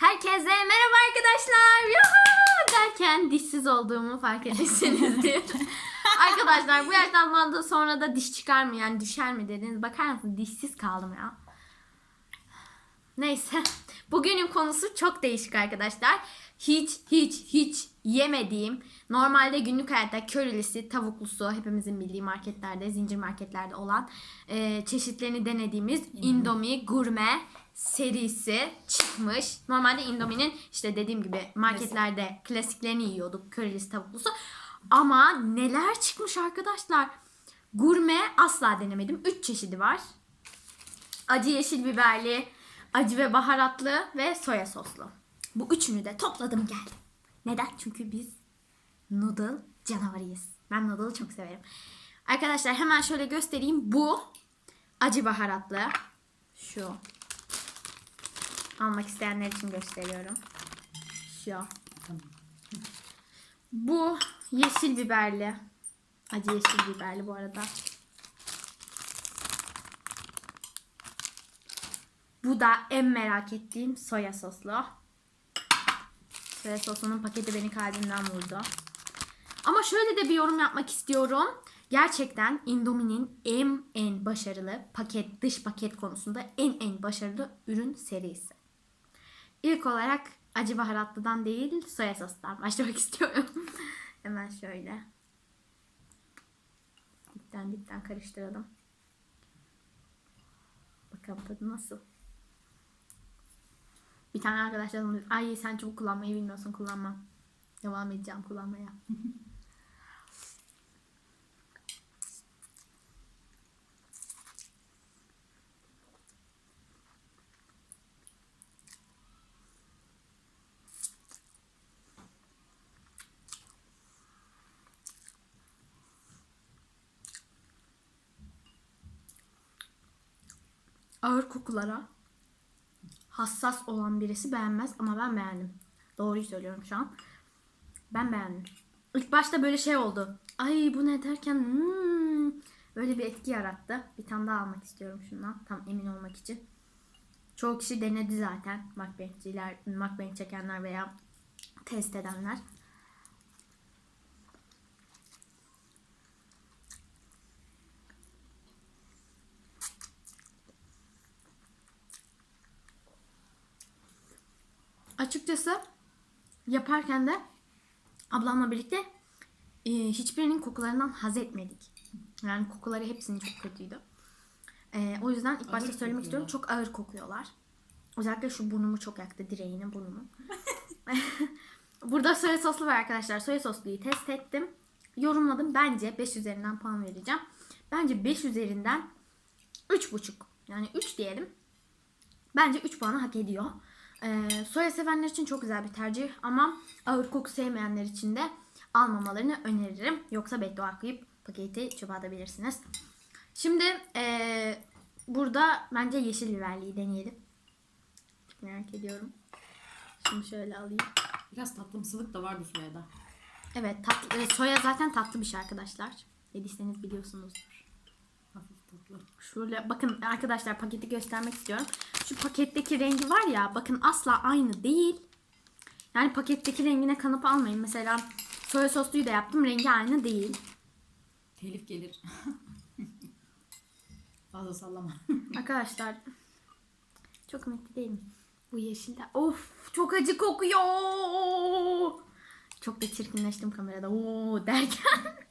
Herkese merhaba arkadaşlar. Yuhuu derken dişsiz olduğumu fark etmişsinizdir. arkadaşlar bu yaştan sonra da diş çıkar mı yani düşer mi dediniz. Bakar mısınız dişsiz kaldım ya. Neyse. Bugünün konusu çok değişik arkadaşlar. Hiç hiç hiç yemediğim normalde günlük hayatta körülisi, tavuklusu hepimizin bildiği marketlerde, zincir marketlerde olan e, çeşitlerini denediğimiz Indomie gurme serisi çıkmış. Normalde Indomie'nin işte dediğim gibi marketlerde klasiklerini yiyorduk. Körülisi, tavuklusu. Ama neler çıkmış arkadaşlar. Gurme asla denemedim. 3 çeşidi var acı yeşil biberli, acı ve baharatlı ve soya soslu. Bu üçünü de topladım geldim. Neden? Çünkü biz noodle canavarıyız. Ben noodle'ı çok severim. Arkadaşlar hemen şöyle göstereyim. Bu acı baharatlı. Şu. Almak isteyenler için gösteriyorum. Şu. Bu yeşil biberli. Acı yeşil biberli bu arada. Bu da en merak ettiğim soya soslu. Soya sosunun paketi beni kalbimden vurdu. Ama şöyle de bir yorum yapmak istiyorum. Gerçekten Indomie'nin en en başarılı paket, dış paket konusunda en en başarılı ürün serisi. İlk olarak acı baharatlıdan değil soya sostan başlamak istiyorum. Hemen şöyle. Dipten dipten karıştıralım. Bakalım tadı nasıl. Bir tane arkadaşlarım dedi, ay sen çubuk kullanmayı bilmiyorsun kullanma. Devam edeceğim kullanmaya. Ağır kokulara hassas olan birisi beğenmez ama ben beğendim. Doğruyu söylüyorum şu an. Ben beğendim. İlk başta böyle şey oldu. Ay bu ne derken hmm, böyle bir etki yarattı. Bir tane daha almak istiyorum şundan. Tam emin olmak için. Çoğu kişi denedi zaten. Mukbangciler, mukbang çekenler veya test edenler. Açıkçası yaparken de ablamla birlikte e, hiçbirinin kokularından haz etmedik. Yani kokuları hepsinin çok kötüydü. E, o yüzden ilk başta Ağır söylemek istiyorum kokuyorlar. çok ağır kokuyorlar. Özellikle şu burnumu çok yaktı direğini burnumu. Burada soya soslu var arkadaşlar. Soya sosluyu test ettim. Yorumladım. Bence 5 üzerinden puan vereceğim. Bence 5 üzerinden 3,5. Yani 3 diyelim. Bence 3 puanı hak ediyor. Ee, soya sevenler için çok güzel bir tercih ama ağır koku sevmeyenler için de almamalarını öneririm. Yoksa beddua okuyup paketi çöpe atabilirsiniz. Şimdi ee, burada bence yeşil biberliği deneyelim. Çok merak ediyorum. Şimdi şöyle alayım. Biraz tatlımsılık da vardı soyada. Evet tatlı, e, soya zaten tatlı bir şey arkadaşlar. Yediyseniz biliyorsunuzdur. Şöyle bakın arkadaşlar paketi göstermek istiyorum. Şu paketteki rengi var ya bakın asla aynı değil. Yani paketteki rengine kanıp almayın. Mesela soya sosluyu da yaptım rengi aynı değil. Telif gelir. Fazla sallama. Arkadaşlar çok ümitli değilim. Bu yeşiller. Of çok acı kokuyor. Çok da çirkinleştim kamerada. Oo derken.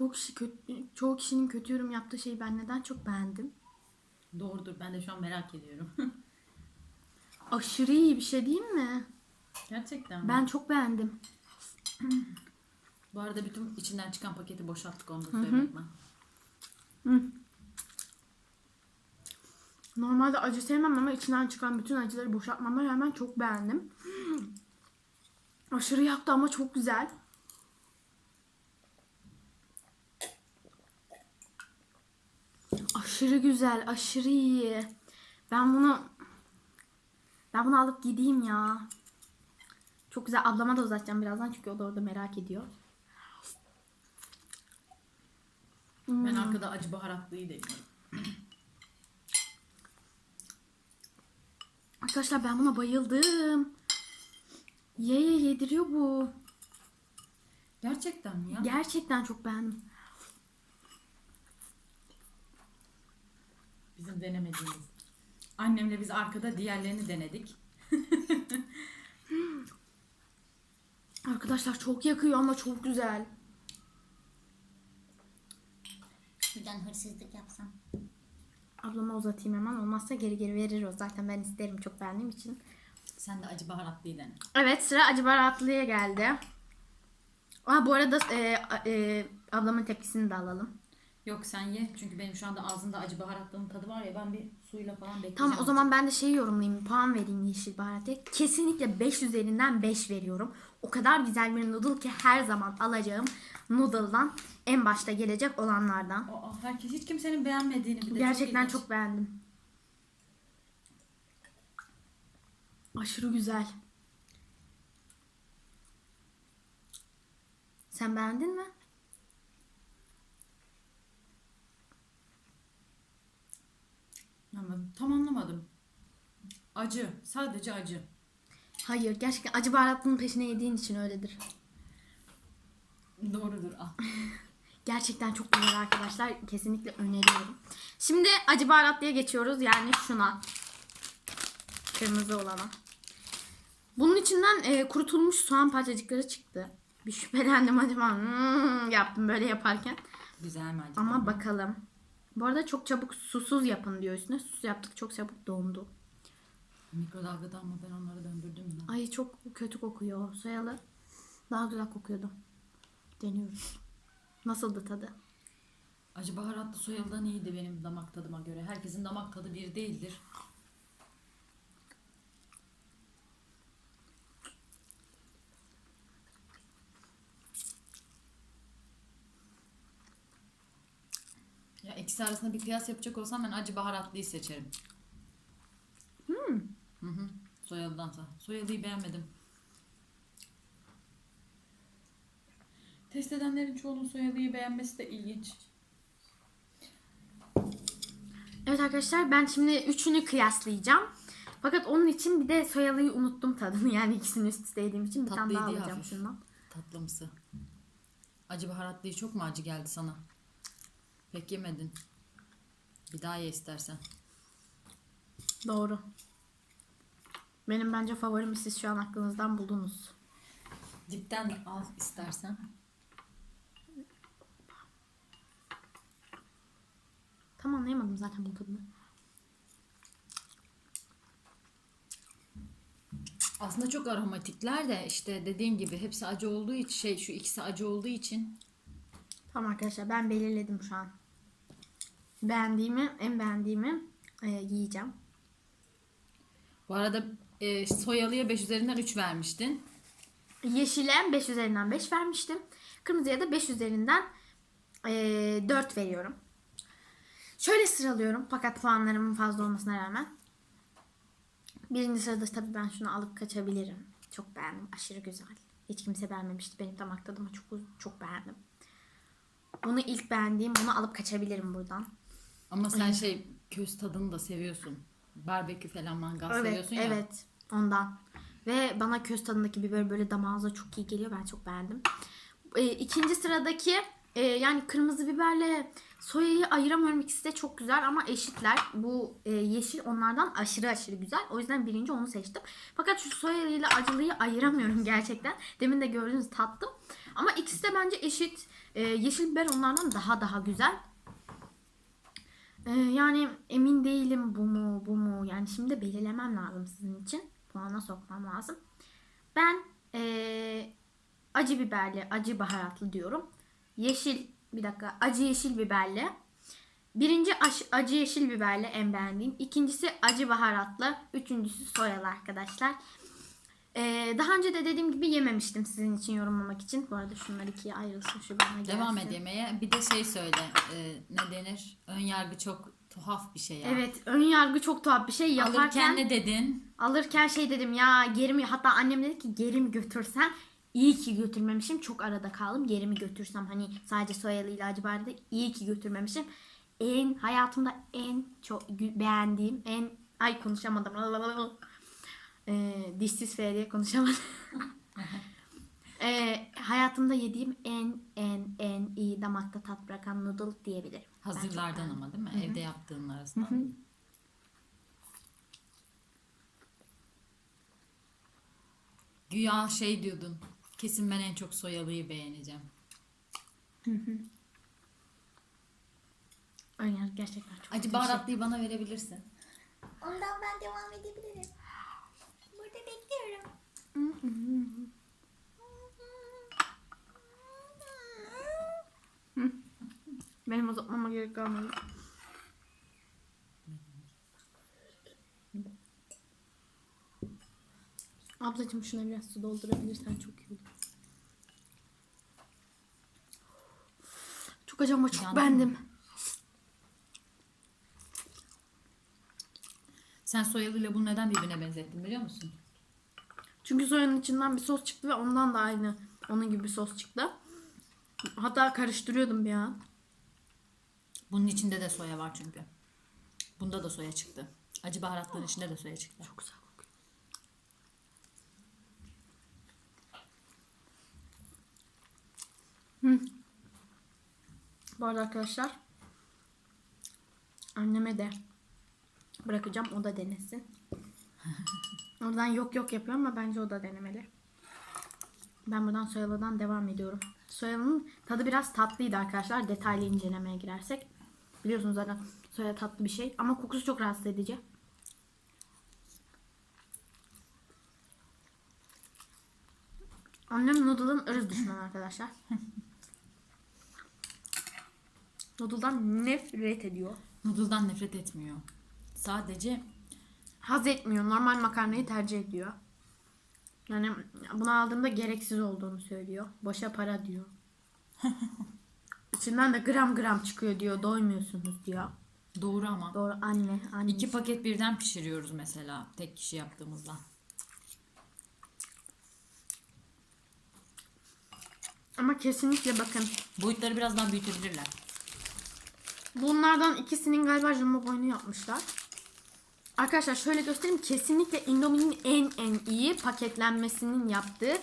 Çoğu kişi kötü, çoğu kişinin kötü yorum yaptığı şeyi ben neden çok beğendim? Doğrudur. Ben de şu an merak ediyorum. Aşırı iyi bir şey değil mi? Gerçekten mi? Ben çok beğendim. Bu arada bütün içinden çıkan paketi boşalttık onu da söylemek ben. Normalde acı sevmem ama içinden çıkan bütün acıları boşaltmama rağmen çok beğendim. Aşırı yaktı ama çok güzel. Aşırı güzel, aşırı iyi. Ben bunu Ben bunu alıp gideyim ya. Çok güzel. Ablama da uzatacağım birazdan çünkü o da orada merak ediyor. Ben arkada acı baharatlıyı deniyorum. Arkadaşlar ben buna bayıldım. Ye ye yediriyor bu. Gerçekten mi ya? Gerçekten çok beğendim. Bizim denemediğimiz. Annemle biz arkada diğerlerini denedik. Arkadaşlar çok yakıyor ama çok güzel. Şuradan hırsızlık yapsam. Ablama uzatayım hemen. Olmazsa geri geri verir o. Zaten ben isterim çok beğendiğim için. Sen de acı baharatlıyı dene. Evet sıra acı baharatlıya geldi. Aa, bu arada e, e, ablamın tepkisini de alalım. Yok sen ye çünkü benim şu anda ağzımda acı baharatlının tadı var ya ben bir suyla falan bekleyeceğim. Tamam o zaman ben de şeyi yorumlayayım. Puan vereyim yeşil baharata. Kesinlikle 5 üzerinden 5 veriyorum. O kadar güzel bir noodle ki her zaman alacağım noodle'dan en başta gelecek olanlardan. Aa, herkes hiç kimsenin beğenmediğini bir de Gerçekten ilginç. çok beğendim. Aşırı güzel. Sen beğendin mi? Ama tam anlamadım. Acı. Sadece acı. Hayır gerçekten acı baharatlının peşine yediğin için öyledir. Doğrudur. Ah. Gerçekten çok güzel arkadaşlar. Kesinlikle öneriyorum. Şimdi acı baharatlıya geçiyoruz. Yani şuna. Kırmızı olana. Bunun içinden e, kurutulmuş soğan parçacıkları çıktı. Bir şüphelendim acaba hmm, yaptım böyle yaparken. Güzel mi acı? Ama bakalım. Bu arada çok çabuk susuz yapın diyor üstüne. Susuz yaptık çok çabuk dondu. Mikrodalgada ama ben onları döndürdüm ya. Ay çok kötü kokuyor. Soyalı daha güzel kokuyordu. Deniyoruz. Nasıldı tadı? Acı baharatlı soyalıdan iyiydi benim damak tadıma göre. Herkesin damak tadı bir değildir. Ya ikisi arasında bir kıyas yapacak olsam ben acı baharatlıyı seçerim. Hmm. Hı hı. Soyalıdansa. Soyalıyı beğenmedim. Test edenlerin çoğunun soyalıyı beğenmesi de ilginç. Evet arkadaşlar ben şimdi üçünü kıyaslayacağım. Fakat onun için bir de soyalıyı unuttum tadını. Yani ikisini üst üste yediğim için bir tane Tatlıydı daha ya alacağım hafif. şundan. Tatlımsı. Acı baharatlıyı çok mu acı geldi sana? Pek yemedin. Bir daha ye istersen. Doğru. Benim bence favorimi siz şu an aklınızdan buldunuz. Dipten al istersen. Tam anlayamadım zaten bu tadını. Aslında çok aromatikler de işte dediğim gibi hepsi acı olduğu için şey şu ikisi acı olduğu için Tamam arkadaşlar ben belirledim şu an. Beğendiğimi, en beğendiğimi e, yiyeceğim. bu arada e, soyalıya 5 üzerinden 3 vermiştin. Yeşile 5 üzerinden 5 vermiştim. Kırmızıya da 5 üzerinden e, 4 veriyorum. Şöyle sıralıyorum fakat puanlarımın fazla olmasına rağmen. Birinci sırada tabii ben şunu alıp kaçabilirim. Çok beğendim. Aşırı güzel. Hiç kimse beğenmemişti benim damak tadıma. Çok çok beğendim. Bunu ilk beğendiğim. Bunu alıp kaçabilirim buradan. Ama sen şey köz tadını da seviyorsun. Barbekü falan mangal Evet, seviyorsun ya. evet. Ondan. Ve bana köz tadındaki biber böyle damağınıza çok iyi geliyor. Ben çok beğendim. E, ikinci sıradaki e, yani kırmızı biberle soyayı ayıramıyorum. İkisi de çok güzel ama eşitler. Bu e, yeşil onlardan aşırı aşırı güzel. O yüzden birinci onu seçtim. Fakat şu soya ile acılıyı ayıramıyorum gerçekten. Demin de gördüğünüz tattım. Ama ikisi de bence eşit. E, yeşil biber onlardan daha daha güzel. Ee, yani emin değilim bu mu bu mu. Yani şimdi belirlemem lazım sizin için. Puana sokmam lazım. Ben ee, acı biberli, acı baharatlı diyorum. Yeşil, bir dakika, acı yeşil biberli. Birinci acı yeşil biberli en beğendiğim. İkincisi acı baharatlı. Üçüncüsü soyalı arkadaşlar. Ee, daha önce de dediğim gibi yememiştim sizin için yorumlamak için. Bu arada şunlar ikiye ayrılsın şu bana gelsin. Devam et yemeğe. Bir de şey söyle. e, ne denir? Ön yargı çok Tuhaf bir şey ya. Evet ön yargı çok tuhaf bir şey. Yaparken Alırken ne dedin? alırken şey dedim ya geri mi hatta annem dedi ki geri mi götürsen iyi ki götürmemişim. Çok arada kaldım. Geri mi götürsem hani sadece soyalı ilacı vardı. İyi ki götürmemişim. En hayatımda en çok beğendiğim en ay konuşamadım. Ee, dişsiz F diye konuşamadım. Ee, hayatımda yediğim en en en iyi damakta tat bırakan noodle diyebilirim. Hazırlardan ama değil mi? Evde yaptığın arasında. Güya şey diyordun. Kesin ben en çok soyalıyı beğeneceğim. Ön yargı gerçekten çok Acı baharatlıyı bana verebilirsin. Ondan ben devam edebilirim. Benim uzatmama gerek kalmadı. Ablacığım şuna biraz su doldurabilirsen çok iyi olur. Çok acı ama çok Yandın beğendim. Sen soyalıyla bunu neden birbirine benzettin biliyor musun? Çünkü soyanın içinden bir sos çıktı ve ondan da aynı onun gibi bir sos çıktı. Hatta karıştırıyordum bir an. Bunun içinde de soya var çünkü. Bunda da soya çıktı. Acı baharatlığın içinde de soya çıktı. Çok güzel kokuyor. Hı. Bu arada arkadaşlar anneme de bırakacağım o da denesin. Oradan yok yok yapıyor ama bence o da denemeli. Ben buradan soyalıdan devam ediyorum. Soyalının tadı biraz tatlıydı arkadaşlar. Detaylı incelemeye girersek. Biliyorsunuz zaten soya tatlı bir şey ama kokusu çok rahatsız edici. Annem noodle'ın ırz düşmanı arkadaşlar. Noodle'dan nefret ediyor. Noodle'dan nefret etmiyor. Sadece Haz etmiyor. Normal makarnayı tercih ediyor. Yani bunu aldığımda gereksiz olduğunu söylüyor. Boşa para diyor. İçinden de gram gram çıkıyor diyor. Doymuyorsunuz diyor. doğru ama. Doğru anne. anne. İki paket birden pişiriyoruz mesela tek kişi yaptığımızda. Ama kesinlikle bakın. Boyutları biraz daha büyütebilirler. Bunlardan ikisinin galiba jumbo boyunu yapmışlar. Arkadaşlar şöyle göstereyim. Kesinlikle Indomie'nin en en iyi paketlenmesinin yaptığı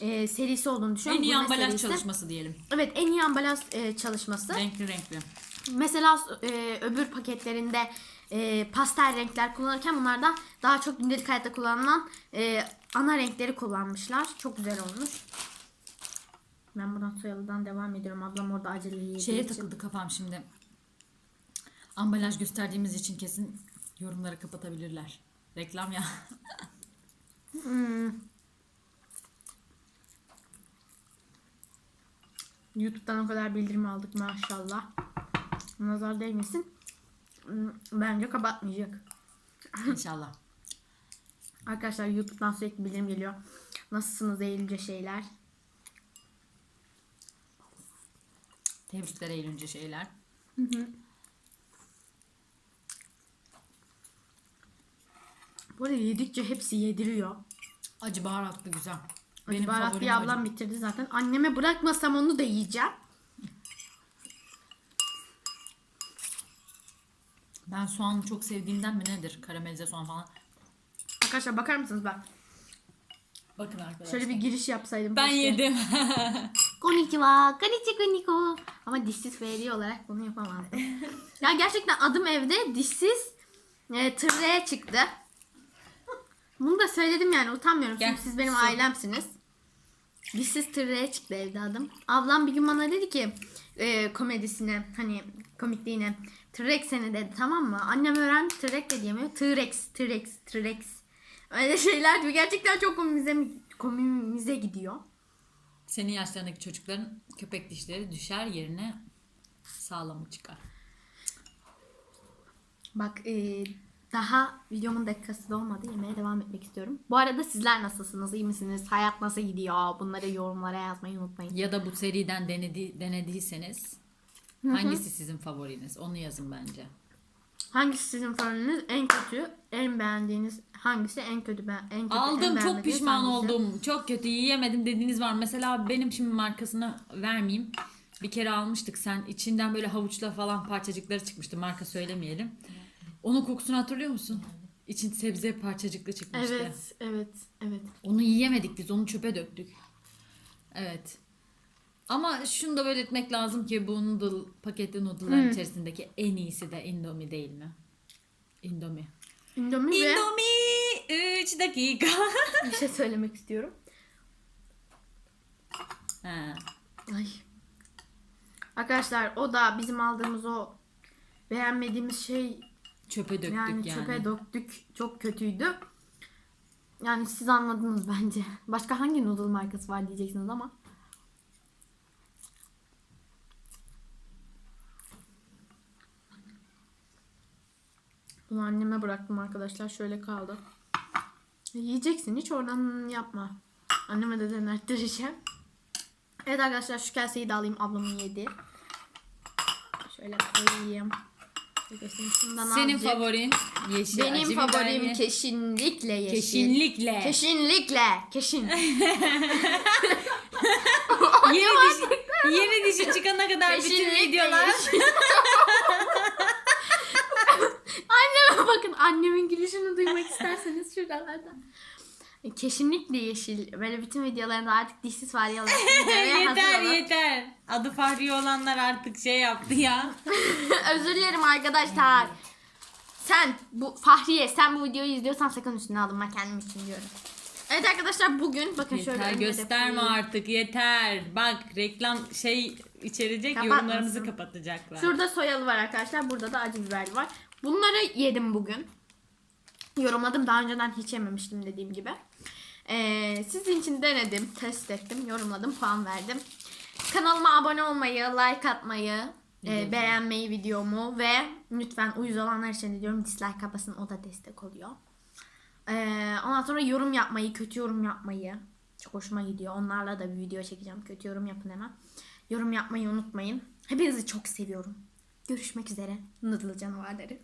e, serisi olduğunu En düşünüyorum. iyi Gurme ambalaj serisi. çalışması diyelim. Evet en iyi ambalaj e, çalışması. Renkli renkli. Mesela e, öbür paketlerinde e, pastel renkler kullanırken bunlarda daha çok gündelik hayatta kullanılan e, ana renkleri kullanmışlar. Çok güzel olmuş. Ben buradan soyalıdan devam ediyorum. Ablam orada acele yediği Şeye için. takıldı kafam şimdi. Ambalaj gösterdiğimiz için kesin yorumları kapatabilirler. Reklam ya. Hmm. YouTube'dan o kadar bildirim aldık maşallah. Nazar değmesin. Hmm, Bence kapatmayacak. İnşallah. Arkadaşlar YouTube'dan sürekli bildirim geliyor. Nasılsınız eğilince şeyler. Tebrikler eğlence şeyler. Bu arada yedikçe hepsi yediriyor. Acı baharatlı güzel. Benim baharat favorim bir ablam acı. bitirdi zaten. Anneme bırakmasam onu da yiyeceğim. Ben soğanı çok sevdiğimden mi nedir? Karamelize soğan falan. Arkadaşlar bakar mısınız bak. Bakın arkadaşlar. Şöyle bir giriş yapsaydım. ben keşke. yedim. Konnichiwa, konnichi konniku. Ama dişsiz feri olarak bunu yapamazdım. ya gerçekten adım evde dişsiz e, tırreye çıktı. Bunu da söyledim yani utanmıyorum. Gel, Çünkü siz benim su. ailemsiniz. Dişsiz tırreye çıktı evde adım. Ablam bir gün bana dedi ki e, komedisine hani komikliğine T-Rex seni dedi tamam mı? Annem öğrendi T-Rex de diyemiyor. T-Rex, T-Rex, T-Rex. Öyle şeyler diyor. Gerçekten çok komimize, komimize gidiyor. Senin yaşlarındaki çocukların köpek dişleri düşer yerine sağlamı çıkar. Bak e, daha videomun dakikası da olmadı. Yemeğe devam etmek istiyorum. Bu arada sizler nasılsınız? İyi misiniz? Hayat nasıl gidiyor? Bunları yorumlara yazmayı unutmayın. Ya da bu seriden denedi, denediyseniz hangisi sizin favoriniz? Onu yazın bence. Hangisi sizin favoriniz? En kötü, en beğendiğiniz hangisi? En kötü ben en kötü. en Aldım çok beğenmediğiniz pişman hangisi? oldum. Çok kötü yiyemedim dediğiniz var. Mesela benim şimdi markasını vermeyeyim. Bir kere almıştık sen. içinden böyle havuçla falan parçacıkları çıkmıştı. Marka söylemeyelim. Onun kokusunu hatırlıyor musun? İçin sebze parçacıklı çıkmıştı. Evet, evet, evet. Onu yiyemedik biz. Onu çöpe döktük. Evet. Ama şunu da belirtmek lazım ki bu noodle, paketli noodle'ların içerisindeki en iyisi de Indomie değil mi? Indomie. Indomie ve Indomie 3 dakika. bir şey söylemek istiyorum. Ha. Ay. Arkadaşlar o da bizim aldığımız o beğenmediğimiz şey Çöpe döktük yani. yani, çöpe döktük. Çok kötüydü. Yani siz anladınız bence. Başka hangi noodle markası var diyeceksiniz ama. Bunu anneme bıraktım arkadaşlar. Şöyle kaldı. Yiyeceksin. Hiç oradan yapma. Anneme de denerttireceğim. Evet arkadaşlar şu kaseyi de alayım. Ablamın yedi. Şöyle koyayım. Şundan Senin azıcık. favorin yeşil Benim acı favorim biberli. kesinlikle yeşil. Kesinlikle. Kesinlikle. Kesin. yeni dişi, yeni dişi çıkana kadar bütün Kesinlikle videolar. yeşil. Anneme bakın. Annemin gülüşünü duymak isterseniz şuralardan. Kesinlikle yeşil. Böyle bütün videolarında artık dişsiz fare olarak yeter yeter. Adı Fahri olanlar artık şey yaptı ya. Özür dilerim arkadaşlar. Sen bu Fahriye sen bu videoyu izliyorsan sakın üstüne alınma kendim için diyorum. Evet arkadaşlar bugün bakın şöyle yeter önüme de gösterme koyayım. artık yeter. Bak reklam şey içerecek Kapatmasın. yorumlarımızı kapatacaklar. Şurada soyalı var arkadaşlar. Burada da acı biberli var. Bunları yedim bugün. Yorumladım. Daha önceden hiç yememiştim dediğim gibi. Ee, sizin için denedim. Test ettim. Yorumladım. Puan verdim. Kanalıma abone olmayı, like atmayı, e, beğenmeyi videomu ve lütfen uyuz olanlar için diyorum dislike yapasın. O da destek oluyor. Ee, ondan sonra yorum yapmayı, kötü yorum yapmayı. Çok hoşuma gidiyor. Onlarla da bir video çekeceğim. Kötü yorum yapın hemen. Yorum yapmayı unutmayın. Hepinizi çok seviyorum. Görüşmek üzere. Noodle canavarları.